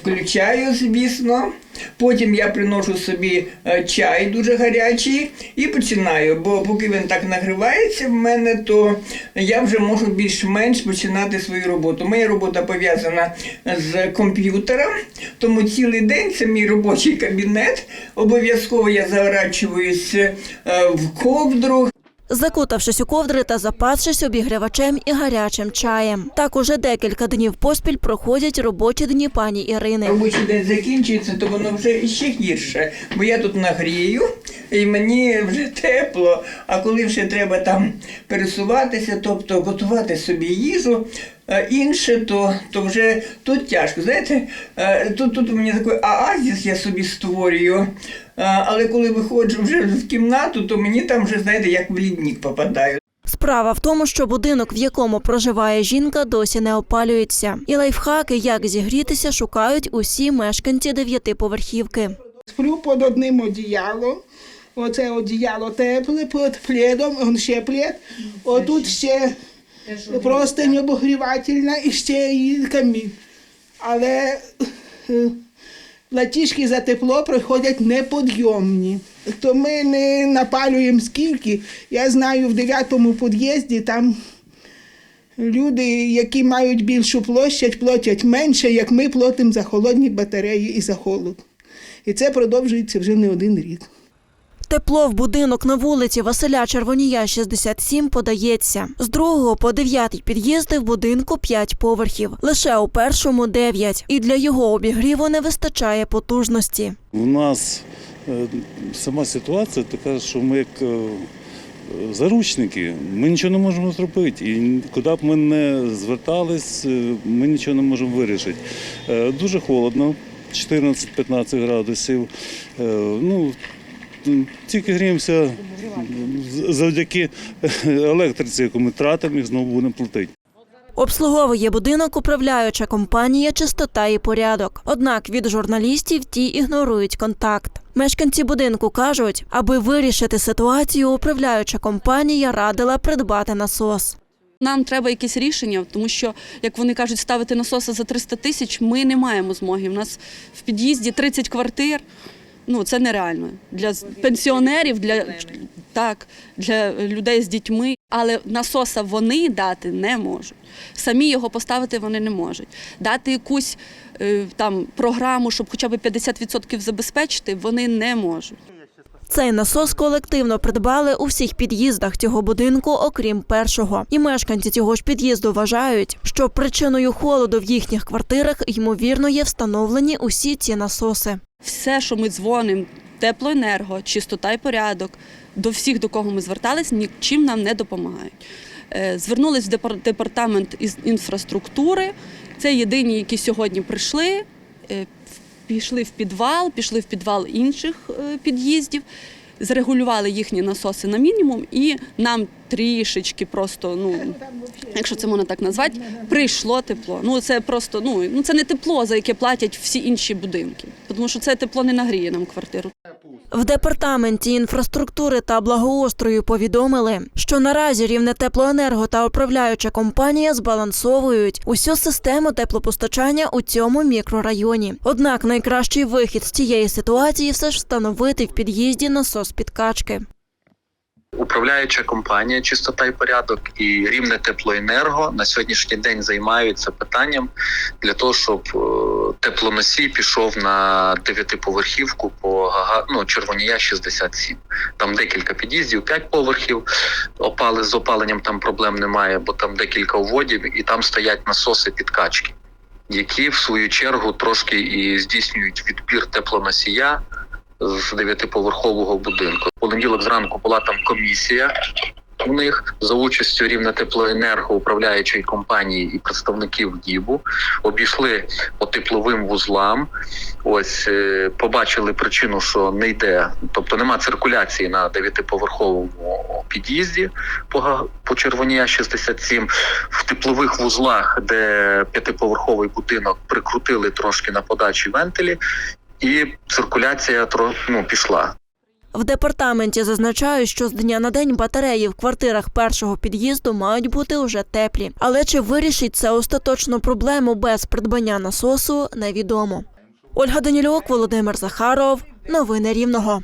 Включаю, звісно. Потім я приношу собі е, чай дуже гарячий і починаю. Бо поки він так нагрівається в мене, то я вже можу більш-менш починати свою роботу. Моя робота пов'язана з комп'ютером, тому цілий день це мій робочий кабінет. Обов'язково я заворачуюсь е, в ковдру. Закутавшись у ковдри та запасшись обігрівачем і гарячим чаєм. Так уже декілька днів поспіль проходять робочі дні пані Ірини. Робочий день закінчується, то воно вже ще гірше. Бо я тут нагрію і мені вже тепло. А коли вже треба там пересуватися, тобто готувати собі їжу. Е, Інше, то, то вже тут тяжко. Знаєте, е, тут, тут у мене такий оазіс я собі створюю. Е, Але коли виходжу вже в кімнату, то мені там вже, знаєте, як в лідник попадаю. Справа в тому, що будинок, в якому проживає жінка, досі не опалюється. І лайфхаки, як зігрітися, шукають усі мешканці дев'ятиповерхівки. Сплю під одним одіялом. Оце одіяло тепле, під пледом, он ще плед. Отут ще простинь обогрівательна і ще і камін. Але платіжки за тепло приходять неподйомні. То ми не напалюємо скільки. Я знаю, в дев'ятому під'їзді там люди, які мають більшу площадь, платять менше, як ми платимо за холодні батареї і за холод. І це продовжується вже не один рік. Тепло в будинок на вулиці Василя Червонія, 67, подається. З другого по дев'ятий під'їзди в будинку 5 поверхів. Лише у першому 9. І для його обігріву не вистачає потужності. У нас е, сама ситуація така, що ми як е, заручники, ми нічого не можемо зробити. І куди б ми не звертались, е, ми нічого не можемо вирішити. Дуже холодно, 14-15 градусів. Ну, тільки гріємося завдяки електриці, яку ми тратимо, і знову будемо платити. Обслуговує будинок управляюча компанія Чистота і порядок. Однак від журналістів ті ігнорують контакт. Мешканці будинку кажуть, аби вирішити ситуацію, управляюча компанія радила придбати насос. Нам треба якесь рішення, тому що, як вони кажуть, ставити насоси за 300 тисяч ми не маємо змоги. У нас в під'їзді 30 квартир. Ну це нереально для пенсіонерів, для так, для людей з дітьми. Але насоса вони дати не можуть. Самі його поставити вони не можуть. Дати якусь е, там програму, щоб хоча б 50% забезпечити, вони не можуть. Цей насос колективно придбали у всіх під'їздах цього будинку, окрім першого. І мешканці цього ж під'їзду вважають, що причиною холоду в їхніх квартирах ймовірно є встановлені усі ці насоси. Все, що ми дзвонимо, теплоенерго, чистота і порядок, до всіх, до кого ми звертались, нічим нам не допомагають. Е, Звернулись в депар- департамент із інфраструктури. Це єдині, які сьогодні прийшли, е, пішли в підвал, пішли в підвал інших е, під'їздів, зрегулювали їхні насоси на мінімум, і нам трішечки просто, ну якщо це можна так назвати, прийшло тепло. Ну це просто ну, ну це не тепло, за яке платять всі інші будинки, тому що це тепло не нагріє нам квартиру. В департаменті інфраструктури та благоустрою повідомили, що наразі рівне теплоенерго та управляюча компанія збалансовують усю систему теплопостачання у цьому мікрорайоні. Однак найкращий вихід з цієї ситуації все ж встановити в під'їзді насос підкачки. Управляюча компанія Чистота і порядок і рівне теплоенерго на сьогоднішній день займаються питанням для того, щоб е, теплоносій пішов на дев'ятиповерхівку по Гага... ну, Червонія 67. Там декілька під'їздів, п'ять поверхів. Опали з опаленням там проблем немає, бо там декілька уводів, і там стоять насоси підкачки, які в свою чергу трошки і здійснюють відбір теплоносія з дев'ятиповерхового будинку. Понеділок зранку була там комісія. У них за участю рівня теплоенерго управляючої компанії і представників ДІБу обійшли по тепловим вузлам. Ось е, побачили причину, що не йде, тобто нема циркуляції на дев'ятиповерховому під'їзді по, по Червонія 67. В теплових вузлах, де п'ятиповерховий будинок, прикрутили трошки на подачі вентилі, і циркуляція ну, пішла. В департаменті зазначають, що з дня на день батареї в квартирах першого під'їзду мають бути уже теплі. Але чи вирішить це остаточно проблему без придбання насосу, невідомо. Ольга Данілюк, Володимир Захаров. Новини Рівного.